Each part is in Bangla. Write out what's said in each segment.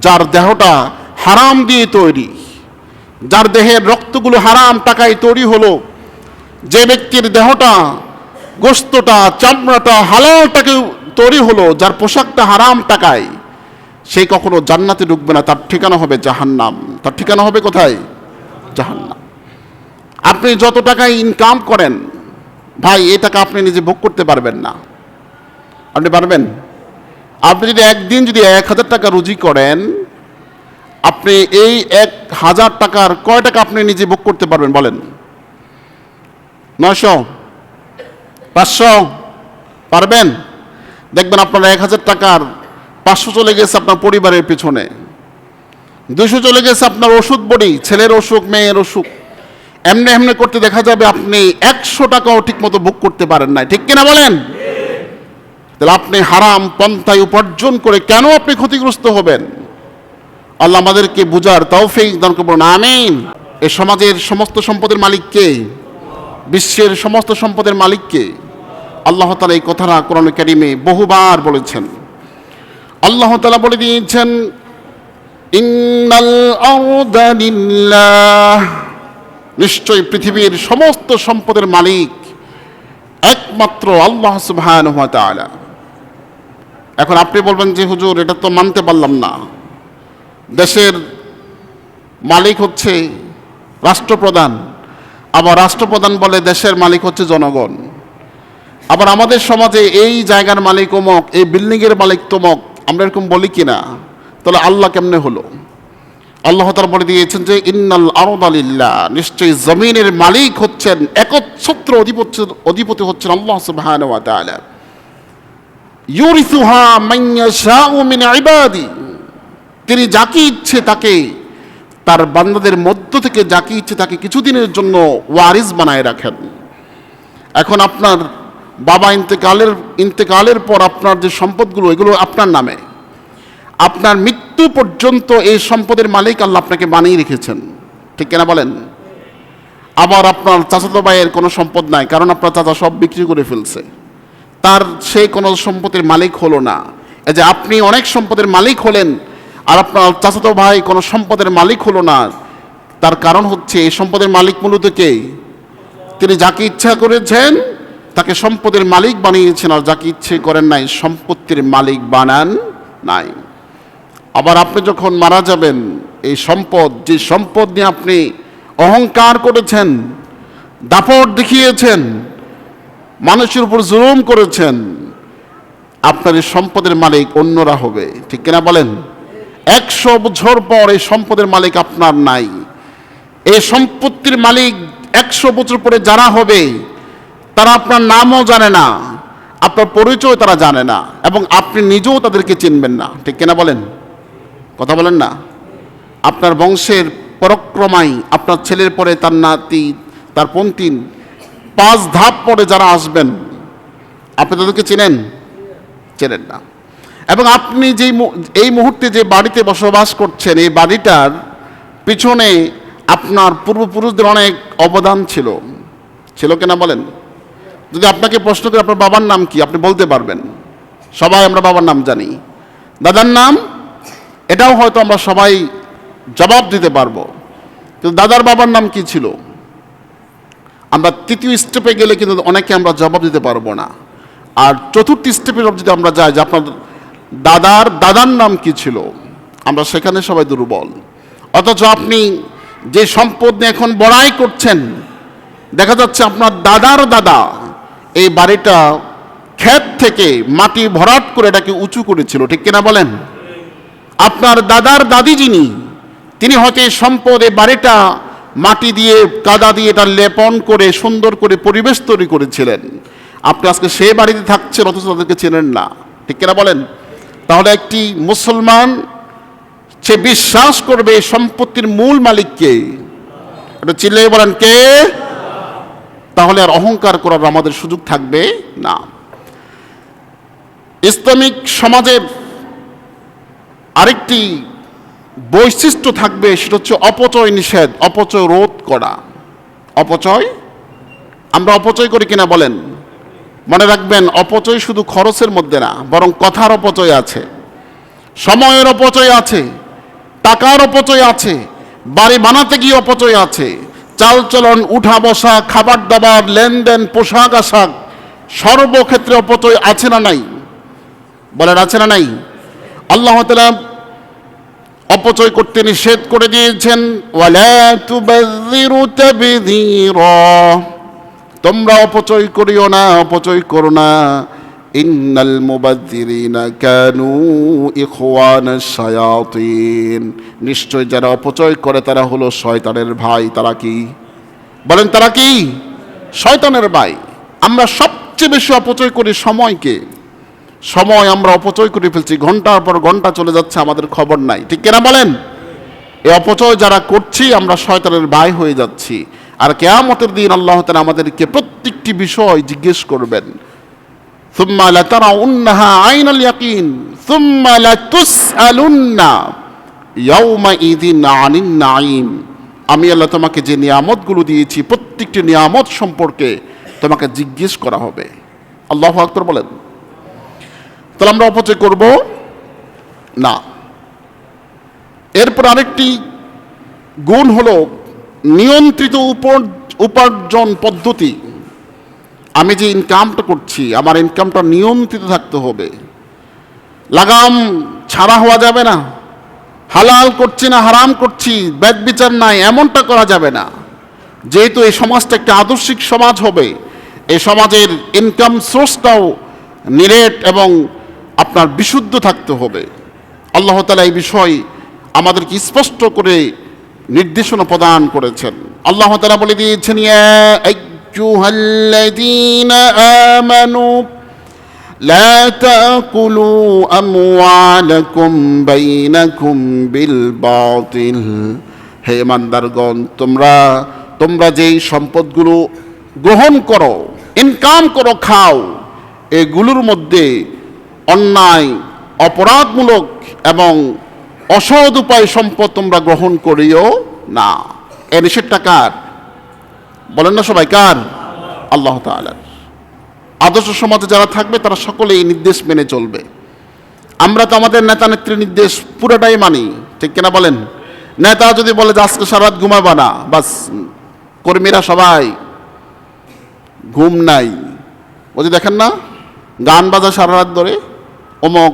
যার দেহটা হারাম দিয়ে তৈরি, যার দেহের রক্তগুলো হারাম টাকায় তৈরি হলো, যে ব্যক্তির দেহটা গোস্তটা চামড়াটা হালাল টাকে তৈরি হলো, যার পোশাকটা হারাম টাকায়, সে কখনো জান্নাতে ঢুকবে না, তার ঠিকানা হবে জাহান্নাম। তার ঠিকানা হবে কোথায়? জাহান্নাম। আপনি যত টাকায় ইনকাম করেন, ভাই এই টাকা আপনি নিজে ভোগ করতে পারবেন না। আপনি পারবেন? আপনি যদি একদিন যদি এক হাজার টাকা রুজি করেন, আপনি এই এক হাজার টাকার কয় টাকা আপনি নিজে বুক করতে পারবেন বলেন? নয়শো? পাঁচশো? পারবেন? দেখবেন আপনার এক হাজার টাকার পাঁচশো চলে গেছে আপনার পরিবারের পিছনে। দুশো চলে গেছে আপনার ওষুধ বড়ি, ছেলের অসুখ, মেয়ের অসুখ। এমনি এমনি করতে দেখা যাবে আপনি একশো টাকাও ঠিক মতো বুক করতে পারেন না ঠিক কিনা বলেন? তাহলে আপনি হারাম পন্থায় উপার্জন করে কেন আপনি ক্ষতিগ্রস্ত হবেন? আল্লাহ আমাদেরকে বুঝার তৌফিক দান করবেন আমিন। এ সমাজের সমস্ত সম্পদের মালিককে বিশ্বের সমস্ত সম্পদের মালিককে আল্লাহ তালা এই কথাটা কোরআন কারিমে বহুবার বলেছেন। আল্লাহ তালা বলে দিয়েছেন নিশ্চয় পৃথিবীর সমস্ত সম্পদের মালিক একমাত্র আল্লাহ সুবহানাহু ওয়া তাআলা। এখন আপনি বলবেন যে, হুজুর, এটা তো মানতে পারলাম না। দেশের মালিক হচ্ছে রাষ্ট্রপ্রধান। আবার রাষ্ট্রপ্রধান বলে দেশের মালিক হচ্ছে জনগণ। আবার আমাদের সমাজে এই জায়গার মালিক অমক, এই বিল্ডিংয়ের মালিক তমক আমরা এরকম বলি কি না তাহলে আল্লাহ কেমনে হলো? আল্লাহ তার বলে দিয়েছেন যে, ইন্নাল আরদালিল্লাহ নিশ্চয়ই জমিনের মালিক হচ্ছেন একচ্ছত্র অধিপতি অধিপতি হচ্ছেন আল্লাহ তাআলা। ইউরিসুহা মান ইয়াশাউ মিন ইবাদি। তিনি যাকে ইচ্ছে তাকে, তার বান্দাদের মধ্য থেকে যাকে ইচ্ছে তাকে কিছুদিনের জন্য ওয়ারিস বানায় রাখেন। এখন আপনার বাবা ইন্তেকালের ইন্তেকালের পর আপনার যে সম্পদগুলো, এগুলো আপনার নামে। আপনার মৃত্যু পর্যন্ত এই সম্পদের মালিক আল্লাহ আপনাকে বানিয়ে রেখেছেন। ঠিক কিনা বলেন? আবার আপনার চাচাতো ভাইয়ের কোনো সম্পদ নাই, কারণ আপনার চাচা সব বিক্রি করে ফেলছে। তার সে কোনো সম্পদের মালিক হলো না। এই যে আপনি অনেক সম্পদের মালিক হলেন আর আপনার চাচাতো ভাই কোনো সম্পদের মালিক হলো না, তার কারণ হচ্ছে এই সম্পদের মালিক মূলত কে? তিনি যাকে ইচ্ছা করেছেন, তাকে সম্পদের মালিক বানিয়েছেন আর যাকে ইচ্ছে করেন নাই, সম্পত্তির মালিক বানান নাই। আবার আপনি যখন মারা যাবেন, এই সম্পদ, যে সম্পদ নিয়ে আপনি অহংকার করেছেন, দাপট দেখিয়েছেন মানুষের উপর জুলুম করেছেন, আপনার এই সম্পদের মালিক অন্যরা হবে। ঠিক কিনা বলেন? একশো বছর পর এই সম্পদের মালিক আপনার নাই। এই সম্পত্তির মালিক একশো বছর পরে যারা হবে, তারা আপনার নামও জানে না, আপনার পরিচয় তারা জানে না, এবং আপনি নিজেও তাদেরকে চিনবেন না। ঠিক কিনা বলেন? কথা বলেন না? আপনার বংশের পরক্রমাই আপনার ছেলের পরে তার নাতি, তার পন্তিন পাঁচ ধাপ পরে যারা আসবেন, আপনি তাদেরকে চেনেন? চেনেন না। এবং আপনি যেই এই মুহূর্তে যে বাড়িতে বসবাস করছেন, এই বাড়িটার পিছনে আপনার পূর্বপুরুষদের অনেক অবদান ছিল। ছিল কিনা বলেন? যদি আপনাকে প্রশ্ন করে, আপনার বাবার নাম কি? আপনি বলতে পারবেন। সবাই আমরা বাবার নাম জানি। দাদার নাম? এটাও হয়তো আমরা সবাই জবাব দিতে পারব। কিন্তু দাদার বাবার নাম কি ছিল? আমরা তৃতীয় স্টেপে গেলে কিন্তু অনেকে আমরা জবাব দিতে পারব না। আর চতুর্থ স্টেপে যদি আমরা যাই, যে আপনার দাদার দাদার নাম কি ছিল? আমরা সেখানে সবাই দুর্বল। অথচ আপনি যে সম্পদ নিয়ে এখন বড়াই করছেন, দেখা যাচ্ছে আপনার দাদার দাদা এই বাড়িটা ক্ষেত থেকে মাটি ভরাট করে এটাকে উঁচু করেছিল, ঠিক কিনা বলেন? আপনার দাদার দাদি যিনি, তিনি হয়তো এই সম্পদ, এই বাড়িটা মাটি দিয়ে কাদা দিয়ে এটা লেপন করে সুন্দর করে পরিবেশ তৈরি করেছিলেন। আপনি আজকে সে বাড়িতে থাকছেন, অথচ তাদেরকে চেনেন না। ঠিক কিনা বলেন? তাহলে একটি মুসলমান সে বিশ্বাস করবে এই সম্পত্তির মূল মালিককে। এটা চিল্লে বলেন, কে? তাহলে আর অহংকার করার আমাদের সুযোগ থাকবে না। ইসলামিক সমাজের আরেকটি বৈশিষ্ট্য থাকবে সেটা হচ্ছে অপচয় নিষেধ, অপচয় রোধ করা। অপচয়? আমরা অপচয় করি কিনা বলেন? মনে রাখবেন, অপচয় শুধু খরচের মধ্যে না, বরং কথার অপচয় আছে। সময়ের অপচয় আছে, টাকার অপচয় আছে, বাড়ি বানাতে গিয়ে অপচয় আছে চালচলন উঠা বসা, খাবার দাবার, লেনদেন, পোশাক আশাক, সর্বক্ষেত্রে অপচয় আছে না নাই? বলেন, আছে না নাই? আল্লাহ তাআলা অপচয় করতে নিষেধ করে দিয়েছেন তোমরা অপচয় করিও না, অপচয় করো না। ইন্নাল মুবাযযিরিনা কানু ইখওয়ানাশ শায়াতিন। নিশ্চয় যারা অপচয় করে, তারা হলো শয়তানের ভাই। তারা কি? বলেন, তারা কি? শয়তানের ভাই। আমরা সবচেয়ে বেশি অপচয় করি সময়কে। সময় আমরা অপচয় করে ফেলছি ঘন্টার পর ঘন্টা চলে যাচ্ছে আমাদের খবর নাই ঠিক কিনা বলেন এই অপচয় যারা করছি আমরা শয়তানের ভাই হয়ে যাচ্ছি আর কেয়ামতের দিন আল্লাহ তাআলা আমাদেরকে প্রত্যেকটি বিষয় জিজ্ঞেস করবেন ثم لترونها عين اليقين ثم لتسألن يومئذ عن النعيم আমি আল্লাহ তোমাকে যে নিয়ামতগুলো দিয়েছি প্রত্যেকটি নিয়ামত সম্পর্কে তোমাকে জিজ্ঞেস করা হবে আল্লাহ আকবর বলেন তাহলে আমরা অপচয় করব? না। এরপর আরেকটি গুণ হলো নিয়ন্ত্রিত উপর- উপার্জন পদ্ধতি। আমি যে ইনকামটা করছি, আমার ইনকামটা নিয়ন্ত্রিত থাকতে হবে। লাগাম ছাড়া হওয়া যাবে না। হালাল করছি না, হারাম করছি ব্যাগ বিচার নাই, এমনটা করা যাবে না। যেহেতু এই সমাজটা একটা আদর্শিক সমাজ হবে, এই সমাজের ইনকাম সোর্সটাও নিরেট এবং আপনার বিশুদ্ধ থাকতে হবে আল্লাহ তালা এই বিষয় আমাদেরকে স্পষ্ট করে নির্দেশনা প্রদান করেছেন আল্লাহ তালা বলে দিয়েছেন ইয়া আইয়ুহাল্লাযীনা আমানু لا تأكلوا أموالكم بينكم بالباطل হে ইমানদারগণ তোমরা তোমরা যেই সম্পদগুলো গ্রহণ করো ইনকাম করো খাও এগুলোর মধ্যে অন্যায়, অপরাধমূলক এবং অসৎ উপায় সম্পদ তোমরা গ্রহণ করিও না। এ নিষেধটা কার? বলেন না সবাই, কার? আল্লাহ তাআলার। আদর্শ সমাজে যারা থাকবে, তারা সকলে এই নির্দেশ মেনে চলবে। আমরা তো আমাদের নেতা নেত্রীর নির্দেশ পুরোটাই মানি, ঠিক কিনা বলেন? নেতা যদি বলে যে আজকে সারা রাত ঘুমাবা না, বাস, কর্মীরা সবাই ঘুম নাই। ওই দেখেন না, গান বাজা সারা রাত ধরে অমক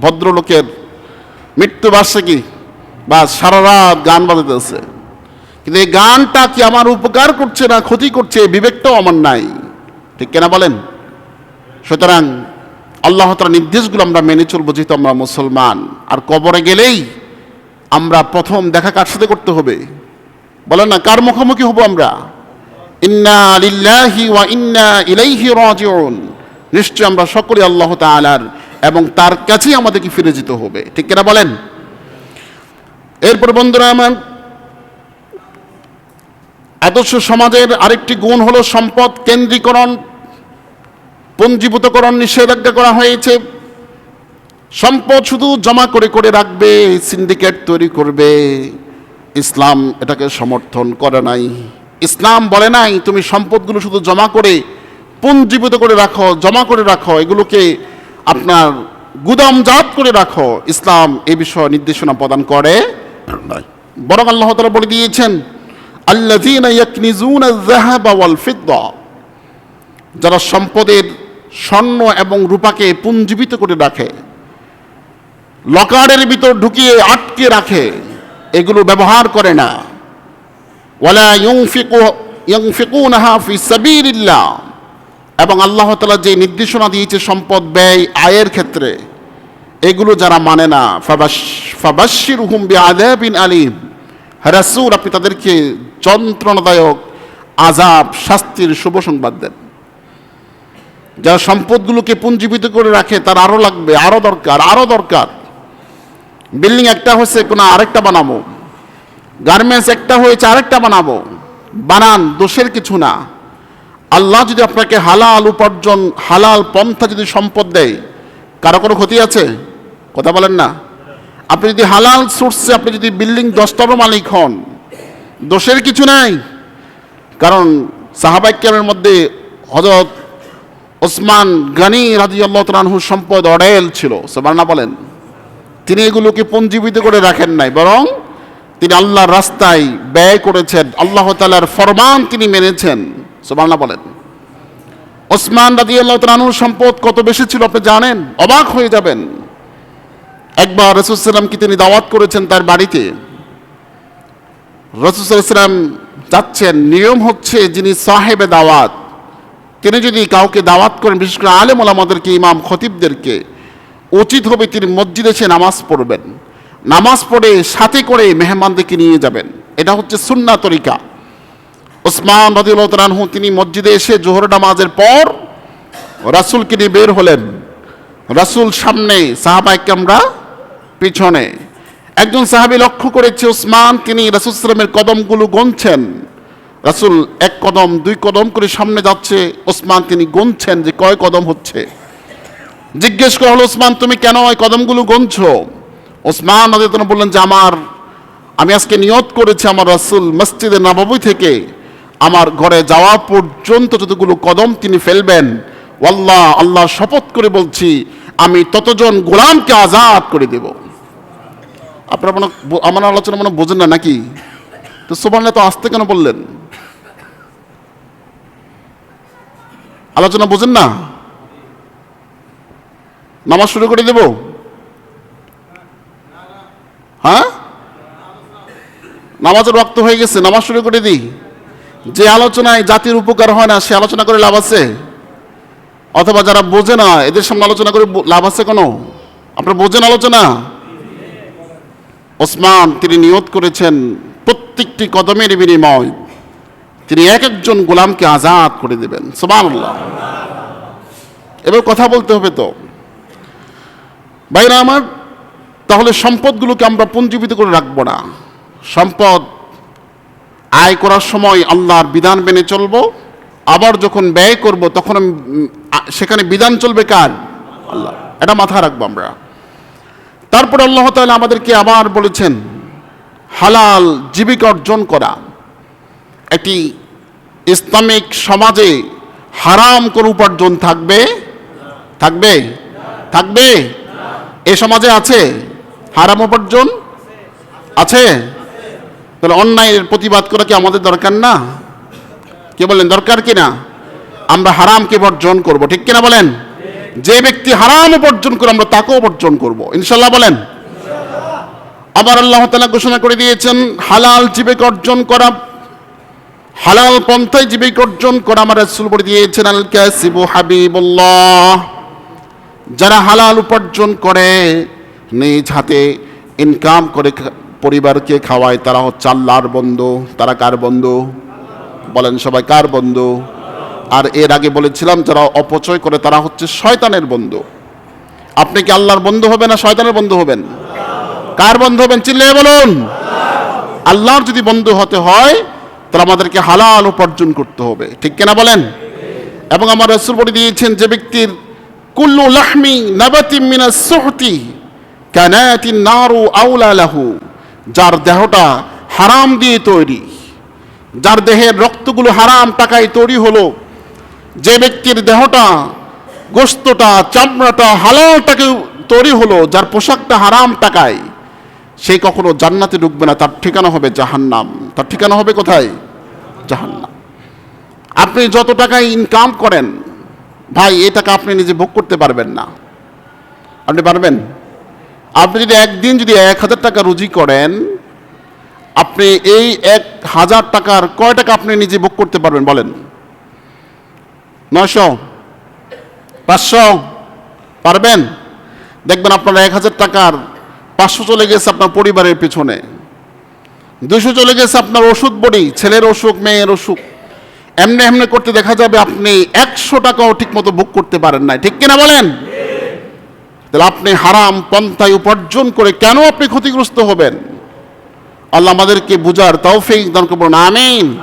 ভদ্রলোকের মৃত্যু বার্ষিকী বা সারা রাত গান বাজাতেছে কিন্তু এই গানটা কি আমার উপকার করছে না ক্ষতি করছে? এই বিবেকটাও আমার নাই। ঠিক কেনা বলেন? সুতরাং আল্লাহ তার নির্দেশগুলো আমরা মেনে চলবো যেহেতু আমরা মুসলমান। আর কবরে গেলেই আমরা প্রথম দেখা কার সাথে করতে হবে? বলেন না, কার মুখোমুখি হব আমরা? ইন্না লিল্লাহি ওয়া ইন্না ইলাইহি রাজিউন। নিশ্চয় আমরা সকলে আল্লাহ তাআলার এবং তার কাছেই আমাদেরকে ফিরে যেতে হবে। ঠিক কিনা বলেন? এরপর বন্ধুরা আমার আদর্শ সমাজের আরেকটি গুণ হলো সম্পদ কেন্দ্রীকরণ, পঞ্জীভূতকরণ নিষেধাজ্ঞা করা হয়েছে। সম্পদ শুধু জমা করে করে রাখবে, সিন্ডিকেট তৈরি করবে। ইসলাম এটাকে সমর্থন করে নাই। ইসলাম বলে নাই, তুমি সম্পদগুলো শুধু জমা করে পুঞ্জীভূত করে রাখো, জমা করে রাখো, এগুলোকে আপনার গুদামজাত করে রাখো। ইসলাম এ বিষয়ে নির্দেশনা প্রদান করে। বরং আল্লাহ তাআলা বলে দিয়েছেন যারা সম্পদের স্বর্ণ এবং রূপাকে পুঞ্জীবিত করে রাখে, লকারের ভিতর ঢুকিয়ে আটকে রাখে, এগুলো ব্যবহার করে না। ওয়ালা ইউনফিকু, ইউনফিকুনাহা ফি সাবিলিল্লাহ এবং আল্লাহ তাআলা যে নির্দেশনা দিয়েছে সম্পদ ব্যয়, আয়ের ক্ষেত্রে, এগুলো যারা মানে না, ফাবাশ ফাবাশশিরহুম বিআযাবিন আলিম। রাসূল, আপনি তাদেরকে যন্ত্রণাদায়ক আজাব শাস্তির শুভ সংবাদ দেন। যারা সম্পদগুলোকে পুঞ্জীবিত করে রাখে, তার আরও লাগবে আরও দরকার আরও দরকার। বিল্ডিং একটা হয়েছে, কোনো আরেকটা বানাবো। গার্মেন্টস একটা হয়েছে, আরেকটা বানাবো। বানান, দোষের কিছু না। আল্লাহ যদি আপনাকে হালাল উপার্জন, হালাল পন্থা যদি সম্পদ দেয়, কারও কোনো ক্ষতি আছে? কথা বলেন না। আপনি যদি হালাল সোর্সে আপনি যদি বিল্ডিং দশটারও মালিক হন, দোষের কিছু নাই। কারণ সাহাবাইক্যামের মধ্যে হজরত ওসমান গানি রাজি আল্লাহ সম্পদ অডেল ছিল সোবান্না বলেন। তিনি এগুলোকে পঞ্জীবিত করে রাখেন নাই, বরং তিনি আল্লাহর রাস্তায় ব্যয় করেছেন, আল্লাহ তালার ফরমান তিনি মেনেছেন। সোমান্না বলেন। ওসমান রাজি আল্লাহ সম্পদ কত বেশি ছিল আপনি জানেন? অবাক হয়ে যাবেন। একবার রসুলামকে তিনি দাওয়াত করেছেন তার বাড়িতে। রসুলাম যাচ্ছেন, নিয়ম হচ্ছে যিনি সাহেবে দাওয়াত, তিনি যদি কাউকে দাওয়াত করেন, বিশেষ করে আলেম ওলামাদেরকে, ইমাম খতিবদেরকে, উচিত হবে তিনি মসজিদে এসে নামাজ পড়বেন। নামাজ পড়ে সাথে করে মেহমানদেরকে নিয়ে যাবেন। এটা হচ্ছে সুন্না তরিকা। ওসমান রদিউল্লাহ তালানহু তিনি মসজিদে এসে জোহর নামাজের পর রাসুলকে নিয়ে বের হলেন। রাসুল সামনে সাহাবাইকামরা পিছনে। একজন সাহাবি লক্ষ্য করেছে ওসমান তিনি রাসুল সালামের কদমগুলো গনছেন। রাসুল এক কদম, দুই কদম করে সামনে যাচ্ছে। ওসমান তিনি গুনছেন যে কয় কদম হচ্ছে। জিজ্ঞেস করা হলো ওসমান তুমি কেন ওই কদমগুলো গুনছো? ওসমান বললেন যে, আমার, আমি আজকে নিয়ত করেছি আমার রাসুল মসজিদে নবাবী থেকে। আমার ঘরে যাওয়া পর্যন্ত যতগুলো কদম তিনি ফেলবেন আল্লাহ আল্লাহ শপথ করে বলছি, আমি ততজন গোলামকে আজাদ করে দেব। আপনারা মনে, আমার আলোচনা মনে বোঝেন না নাকি? তো সোবান তো আসতে কেন বললেন? আলোচনা বোঝেন না? নামাজ শুরু করে দেব? হ্যাঁ? নামাজের রক্ত হয়ে গেছে, নামাজ শুরু করে দিই। যে আলোচনায় জাতির উপকার হয় না, সে আলোচনা করে লাভ আছে? অথবা যারা বোঝে না, এদের সামনে আলোচনা করে লাভ আছে কোনো? আপনারা বোঝেন আলোচনা? ওসমান, তিনি নিয়ত করেছেন প্রত্যেকটি কদমের বিনিময়। তিনি এক একজন গোলামকে আজাদ করে দেবেন। সুবহানাল্লাহ। এবার কথা বলতে হবে তো। ভাইরা আমার, তাহলে সম্পদগুলোকে আমরা পুঞ্জীবিত করে রাখব না। সম্পদ আয় করার সময় আল্লাহর বিধান মেনে চলব আবার যখন ব্যয় করব তখন উম, আ- সেখানে বিধান চলবে কার? আল্লাহ। এটা মাথায় রাখব আমরা। তারপর আল্লাহ তাআলা আমাদেরকে আবার বলেছেন হালাল জীবিকা অর্জন করা। একটি ইসলামিক সমাজে হারাম কোন উপার্জন থাকবে? থাকবে? থাকবে? এ সমাজে আছে? হারাম উপার্জন? আছে? তাহলে অন্যায়ের প্রতিবাদ করা কি আমাদের দরকার না? কে বলেন, দরকার কি না? আমরা হারামকে বর্জন করব, ঠিক কিনা বলেন? যে ব্যক্তি হারাম উপার্জন করে আমরা তাকেও বর্জন করব ইনশাল্লাহ বলেন? আবার আল্লাহ তালা ঘোষণা করে দিয়েছেন, হালাল জীবিকা অর্জন করা, হালাল পন্থায় জীবিকা অর্জন করা আমার রাসূল বলে দিয়েছেন, আল কাসিবু হাবিবুল্লাহ। যারা হালাল উপার্জন করে, নিজ হাতে ইনকাম করে পরিবারকে খাওয়ায়, তারা হচ্ছে আল্লাহর বন্ধু। তারা কার বন্ধু? বলেন সবাই, কার বন্ধু? আর এর আগে বলেছিলাম, যারা অপচয় করে, তারা হচ্ছে শয়তানের বন্ধু। আপনি কি আল্লাহর বন্ধু হবেন না শয়তানের বন্ধু হবেন? কার বন্ধু হবেন? চিল্লিয়ে বলুন। আল্লাহর যদি বন্ধু হতে হয়, তাহলে আমাদেরকে হালাল উপার্জন করতে হবে। ঠিক কিনা বলেন? এবং আমার রসুল বলে দিয়েছেন, যে ব্যক্তির কুল্লু লাহমি নাবাতি মিনা সুহতি কানাতি নারু আউলা লাহু। যার দেহটা হারাম দিয়ে তৈরি, যার দেহের রক্তগুলো হারাম টাকায় তৈরি হলো, যে ব্যক্তির দেহটা গোস্তটা চামড়াটা হালালটাকে তৈরি হলো, যার পোশাকটা হারাম টাকায়, সে কখনো জান্নাতে ঢুকবে না, তার ঠিকানা হবে জাহান্নাম। তার ঠিকানা হবে কোথায়? জাহান্নাম। আপনি যত টাকা ইনকাম করেন, ভাই এই টাকা আপনি নিজে ভোগ করতে পারবেন না। আপনি পারবেন? আপনি যদি একদিন যদি এক হাজার টাকা রুজি করেন, আপনি এই এক হাজার টাকার কয় টাকা আপনি নিজে বুক করতে পারবেন বলেন? নয়শো? পাঁচশো? পারবেন? দেখবেন আপনার এক হাজার টাকার পাঁচশো চলে গেছে আপনার পরিবারের পিছনে। দুশো চলে গেছে আপনার ওষুধ বড়ি, ছেলের অসুখ, মেয়ের অসুখ। এমনি এমনি করতে দেখা যাবে আপনি একশো টাকাও ঠিক মতো বুক করতে পারেন না ঠিক কিনা বলেন? তাহলে আপনি হারাম পন্থায় উপার্জন করে কেন আপনি ক্ষতিগ্রস্ত হবেন? আল্লাহ আমাদেরকে বুঝার তৌফিক দান করবেন আমিন।